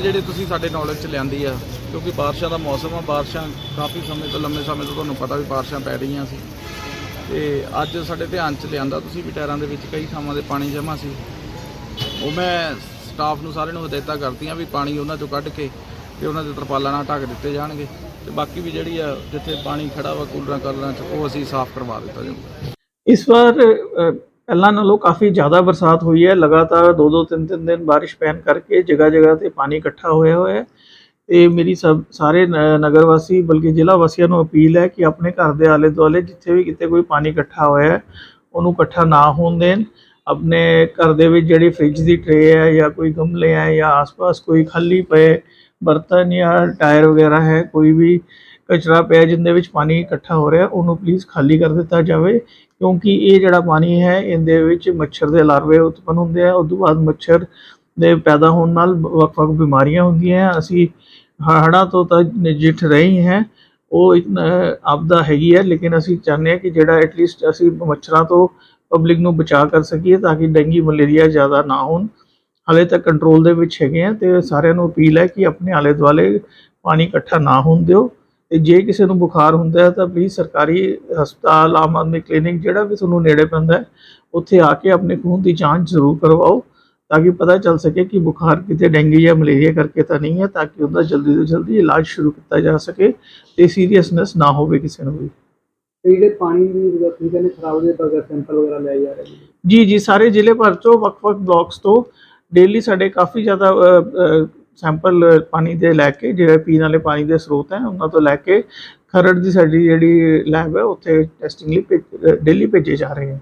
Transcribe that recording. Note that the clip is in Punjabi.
ਜਿਹੜੀ ਤੁਸੀਂ ਸਾਡੇ ਨੌਲੇਜ 'ਚ ਲਿਆਂਦੀ ਆ, ਕਿਉਂਕਿ ਬਾਰਿਸ਼ਾਂ ਦਾ ਮੌਸਮ ਆ, ਬਾਰਿਸ਼ਾਂ ਕਾਫੀ ਸਮੇਂ ਤੋਂ, ਲੰਮੇ ਸਮੇਂ ਤੋਂ ਤੁਹਾਨੂੰ ਪਤਾ ਵੀ ਬਾਰਿਸ਼ਾਂ ਪੈ ਰਹੀਆਂ ਸੀ। ਤੇ ਅੱਜ ਸਾਡੇ ਧਿਆਨ 'ਚ ਲਿਆਂਦਾ ਤੁਸੀਂ ਵੀ ਟਾਇਰਾਂ ਦੇ ਵਿੱਚ ਕਈ ਥਾਵਾਂ ਦੇ ਪਾਣੀ ਜਮ੍ਹਾਂ ਸੀ। ਉਹ ਮੈਂ ਸਟਾਫ ਨੂੰ ਸਾਰਿਆਂ ਨੂੰ ਹਦਾਇਤਾਂ ਕਰਤੀਆਂ ਵੀ ਪਾਣੀ ਉਹਨਾਂ ਚੋਂ ਕੱਢ ਕੇ ਤੇ ਉਹਨਾਂ ਦੇ ਤਰਪਾਲਾਂ ਨਾਲ ਢੱਕ ਦਿੱਤੇ ਜਾਣਗੇ। ਤੇ ਬਾਕੀ ਵੀ ਜਿਹੜੀ ਆ, ਜਿੱਥੇ ਪਾਣੀ ਖੜਾ ਵਾ ਕੂਲਰਾਂ ਕਲਰਾਂ 'ਚ, ਉਹ ਅਸੀਂ ਸਾਫ਼ ਕਰਵਾ ਦਿੱਤਾ ਜਾਊਗਾ। ਇਸ ਵਾਰ ਪਹਿਲਾਂ ਨਾਲੋਂ ਕਾਫੀ ਜ਼ਿਆਦਾ ਬਰਸਾਤ ਹੋਈ ਹੈ। ਲਗਾਤਾਰ 2-2 3-3 ਦਿਨ ਬਾਰਿਸ਼ ਪੈਣ ਕਰਕੇ ਜਗ੍ਹਾ ਜਗ੍ਹਾ ਤੇ ਪਾਣੀ ਇਕੱਠਾ ਹੋਇਆ ਹੋਇਆ ਹੈ। ਤੇ ਮੇਰੀ ਸਭ, ਸਾਰੇ ਨਗਰ ਵਾਸੀ ਬਲਕਿ ਜ਼ਿਲ੍ਹਾ ਵਾਸੀਆਂ ਨੂੰ ਅਪੀਲ ਹੈ ਕਿ ਆਪਣੇ ਘਰ ਦੇ ਆਲੇ ਦੁਆਲੇ ਜਿੱਥੇ ਵੀ ਕਿਤੇ ਕੋਈ ਪਾਣੀ ਇਕੱਠਾ ਹੋਇਆ ਹੈ, ਉਹਨੂੰ ਇਕੱਠਾ ਨਾ ਹੋਣ ਦੇਣ। ਆਪਣੇ ਘਰ ਦੇ ਵਿੱਚ ਜਿਹੜੀ ਫ੍ਰਿਜ ਦੀ ਟਰੇ ਹੈ ਜਾਂ ਕੋਈ ਗਮਲੇ ਹੈ ਜਾਂ ਆਸ-ਪਾਸ ਕੋਈ ਖਾਲੀ ਪਏ ਬਰਤਨ ਜਾਂ ਟਾਇਰ ਵਗੈਰਾ ਹੈ, ਕੋਈ ਵੀ ਕਚਰਾ ਪਿਆ ਜਿੰਦੇ ਵਿੱਚ ਪਾਣੀ ਇਕੱਠਾ ਹੋ ਰਿਹਾ, ਉਹਨੂੰ ਪਲੀਜ਼ ਖਾਲੀ ਕਰ ਦਿੱਤਾ ਜਾਵੇ। ਕਿਉਂਕਿ ਇਹ ਜਿਹੜਾ ਪਾਣੀ ਹੈ, ਇਹਦੇ ਵਿੱਚ ਮੱਛਰ ਦੇ ਲਾਰਵੇ ਉਤਪਨ ਹੁੰਦੇ ਆ। ਉਸ ਤੋਂ ਬਾਅਦ ਮੱਛਰ ਦੇ ਪੈਦਾ ਹੋਣ ਨਾਲ ਵੱਖ-ਵੱਖ ਬਿਮਾਰੀਆਂ ਹੁੰਦੀਆਂ ਅਸੀਂ ਹੜ੍ਹਾਂ ਤੋਂ ਤਾਂ ਨਜਿੱਠ ਰਹੇ ਹੀ। ਹੈ ਉਹ ਆਪਦਾ ਹੈਗੀ ਹੈ ਲੇਕਿਨ ਅਸੀਂ ਚਾਹੁੰਦੇ ਹਾਂ ਕਿ ਜਿਹੜਾ ਐਟਲੀਸਟ ਅਸੀਂ ਮੱਛਰਾਂ ਤੋਂ ਪਬਲਿਕ ਨੂੰ ਬਚਾ ਕਰ ਸਕੀਏ ਤਾਂ ਕਿ ਡੈਂਗੀ ਮਲੇਰੀਆ ਜ਼ਿਆਦਾ ਨਾ ਹੋਣ। ਹਾਲੇ ਤੱਕ ਕੰਟਰੋਲ ਦੇ ਵਿੱਚ ਹੈਗੇ ਆ ਤੇ ਸਾਰਿਆਂ ਨੂੰ ਅਪੀਲ ਹੈ ਕਿ ਆਪਣੇ ਆਲੇ ਦੁਆਲੇ ਪਾਣੀ ਇਕੱਠਾ ਨਾ ਹੋਣ ਦਿਓ। ਤੇ ਜੇ ਕਿਸੇ ਨੂੰ ਬੁਖਾਰ ਹੁੰਦਾ ਹੈ ਤਾਂ ਪਲੀਜ਼ ਸਰਕਾਰੀ ਹਸਪਤਾਲ ਆਮ ਆਦਮੀ ਕਲੀਨਿਕ ਜਿਹੜਾ ਵੀ ਤੁਹਾਨੂੰ ਨੇੜੇ ਪੈਂਦਾ ਹੈ ਉੱਥੇ ਆ ਕੇ ਆਪਣੇ ਖੂਨ ਦੀ ਜਾਂਚ ਜ਼ਰੂਰ ਕਰਵਾਓ ਤਾਂ ਕਿ ਪਤਾ ਚੱਲ ਸਕੇ ਕਿ ਬੁਖਾਰ ਕਿਤੇ ਡੈਂਗੀ ਜਾਂ ਮਲੇਰੀਆ ਕਰਕੇ ਤਾਂ ਨਹੀਂ ਹੈ ਤਾਂ ਕਿ ਉਹਦਾ ਜਲਦੀ ਤੋਂ ਜਲਦੀ ਇਲਾਜ ਸ਼ੁਰੂ ਕੀਤਾ ਜਾ ਸਕੇ ਤੇ ਸੀਰੀਅਸਨੈਸ ਨਾ ਹੋਵੇ ਕਿਸੇ ਨੂੰ ਵੀ। ਜਿਹੜੇ ਪਾਣੀ ਦੀ ਜਿਹੜਾ ਤੁਸੀਂ ਕਹਿੰਦੇ ਖਰਾਬ ਦੇ ਬਗੈਰ ਸੈਂਪਲ ਵਗੈਰਾ ਲੈ ਜਾ ਰਹੇ ਨੇ। ਜੀ ਜੀ ਸਾਰੇ ਜ਼ਿਲ੍ਹੇ ਭਰ ਤੋਂ ਵੱਖ-ਵੱਖ ਬਲਾਕਸ ਤੋਂ ਡੇਲੀ ਸਾਡੇ ਕਾਫੀ ਜ਼ਿਆਦਾ ਸੈਂਪਲ ਪਾਣੀ ਦੇ ਲੈ ਕੇ, ਜਿਹੜੇ ਪੀਣ ਵਾਲੇ ਪਾਣੀ ਦੇ ਸਰੋਤ ਹੈ, ਉਹਨਾਂ ਤੋਂ ਲੈ ਕੇ ਖਰੜ ਦੀ ਸਾਡੀ ਜਿਹੜੀ ਲੈਬ ਹੈ, ਉੱਥੇ ਟੈਸਟਿੰਗ ਲਈ ਡੇਲੀ ਭੇਜੇ ਜਾ ਰਹੇ ਹਨ